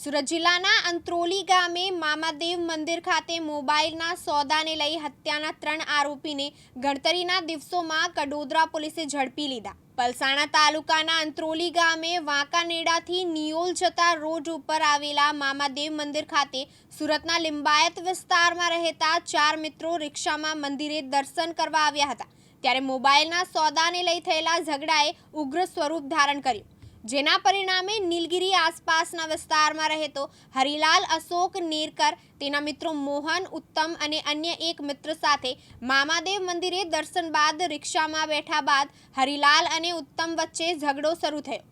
સુરત જિલ્લાના અંત્રોલી ગામે મામાદેવ મંદિર ખાતે મોબાઈલના સોદાને લઈ હત્યાના ત્રણ આરોપીને ગણતરીના દિવસોમાં કડોદરા પોલીસે ઝડપી લીધા. પલસાણા તાલુકાના અંત્રોલી ગામે વાંકાનેડાથી નિયોલ જતા રોડ ઉપર આવેલા મામાદેવ મંદિર ખાતે સુરતના લિંબાયત વિસ્તારમાં રહેતા ચાર મિત્રો રિક્ષામાં મંદિરે દર્શન કરવા આવ્યા હતા. ત્યારે મોબાઈલના સોદાને લઈ થયેલા ઝઘડાએ ઉગ્ર સ્વરૂપ ધારણ કર્યું. જેના પરિણામે નીલગિરી આસપાસના વિસ્તારમાં રહેતો હરિલાલ અશોક નેરકર, તેના મિત્રો મોહન ઉત્તમ અને અન્ય એક મિત્ર સાથે મામાદેવ મંદિરે દર્શન બાદ રિક્ષામાં બેઠા બાદ હરિલાલ અને ઉત્તમ વચ્ચે ઝઘડો શરૂ થયો.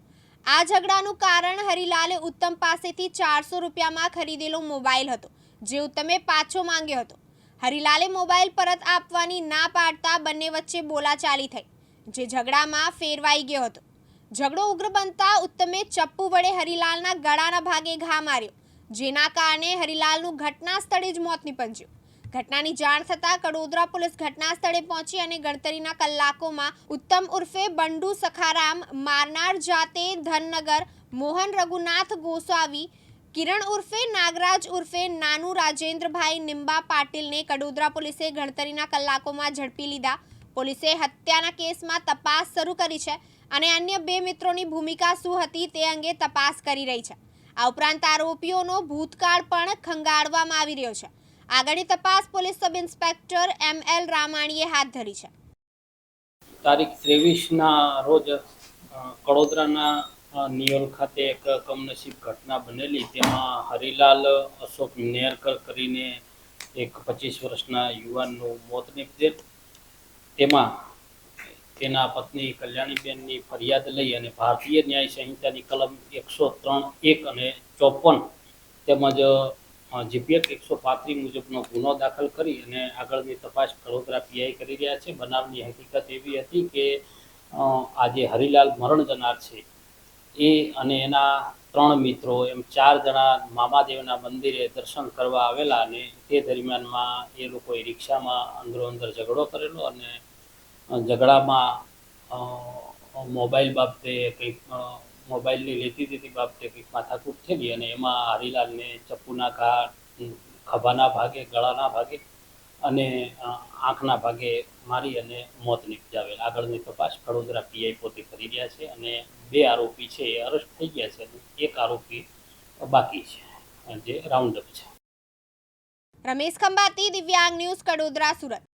આ ઝઘડાનું કારણ હરિલાલે ઉત્તમ પાસેથી ચારસો રૂપિયામાં ખરીદેલો મોબાઈલ હતો, જે ઉત્તમે પાછો માંગ્યો હતો. હરિલાલે મોબાઈલ પરત આપવાની ના પાડતા બંને વચ્ચે બોલાચાલી થઈ, જે ઝઘડામાં ફેરવાઈ ગયો હતો. ઝઘડો ઉગ્ર બનતા ઉત્તમે ચપ્પુ વડે હરિલાલના ગળાના ભાગે ઘા માર્યો, જેના કારણે હરિલાલનું ઘટના સ્થળે જ મોત નિપજ્યું. ઘટનાની જાણ થતાં કડોદરા પોલીસ ઘટના સ્થળે પહોંચી અને ગણતરીના કલાકોમાં ઉત્તમ ઉર્ફે બંડુ સખારામ, મારનાર જાતે ધનનગર, મોહન રઘુનાથ ગોસ્વામી, કિરણ ઉર્ફે નાગરાજ ઉર્ફે નાનુ રાજેન્દ્રભાઈ નિંબા પાટીલને કડોદરા પોલીસે ગણતરીના કલાકોમાં ઝડપી લીધા. પોલીસે હત્યાના કેસમાં તપાસ શરૂ કરી છે. અને અન્ય બે મિત્રોની ભૂમિકા શું હતી તે અંગે તપાસ કરી રહી છે. આ ઉપરાંત આરોપીઓનો ભૂતકાળ પણ ખંગાળવામાં આવી રહ્યો છે. આગળની તપાસ police sub inspector M L રામાણીએ હાથ ધરી છે. તારીખ ત્રેવીસના રોજ કડોદરાના નિયોલ ખાતે એક કમનસીબ ઘટના બનેલી. તેમાં હરિલાલ અશોક નેરકર કરીને એક પચીસ વર્ષના યુવાનનું મોત નીપજેલ તેમાં તેના પત્ની કલ્યાણીબેનની ફરિયાદ લઈ અને ભારતીય ન્યાય સંહિતાની કલમ એકસો ત્રણ એક અને ચોપન તેમજ જીપીએફ એકસો પાંત્રીસ મુજબનો ગુનો દાખલ કરી અને આગળની તપાસ વડોદરા પીઆઈ કરી રહ્યા છે. બનાવની હકીકત એવી હતી કે આજે હરિલાલ મરણ જનાર છે. એ અને એના ત્રણ મિત્રો એમ ચાર જણા મામાદેવના મંદિરે દર્શન કરવા આવેલા અને તે દરમિયાનમાં એ લોકોએ રિક્ષામાં અંદરો અંદર ઝઘડો કરેલો અને ઝઘડામાં મોબાઈલ બાબતે કંઈક મોબાઈલની લેતી દેતી બાબતે કંઈક માથાકૂટ થયેલી અને એમાં હરિલાલને ચપ્પુના ઘા, ખભાના ભાગે, ગળાના ભાગે અને આંખના ભાગે મારી અને મોત નિપજાવેલ. આગળની તપાસ વડોદરા પીઆઈ પોતે કરી રહ્યા છે અને બે આરોપી છે એ અરેસ્ટ થઈ ગયા છે અને એક આરોપી બાકી છે. જે રાઉન્ડ અપ છે. રમેશ ખંભાતી, દિવ્યાંગ ન્યૂઝ, કડોદરા, સુરત.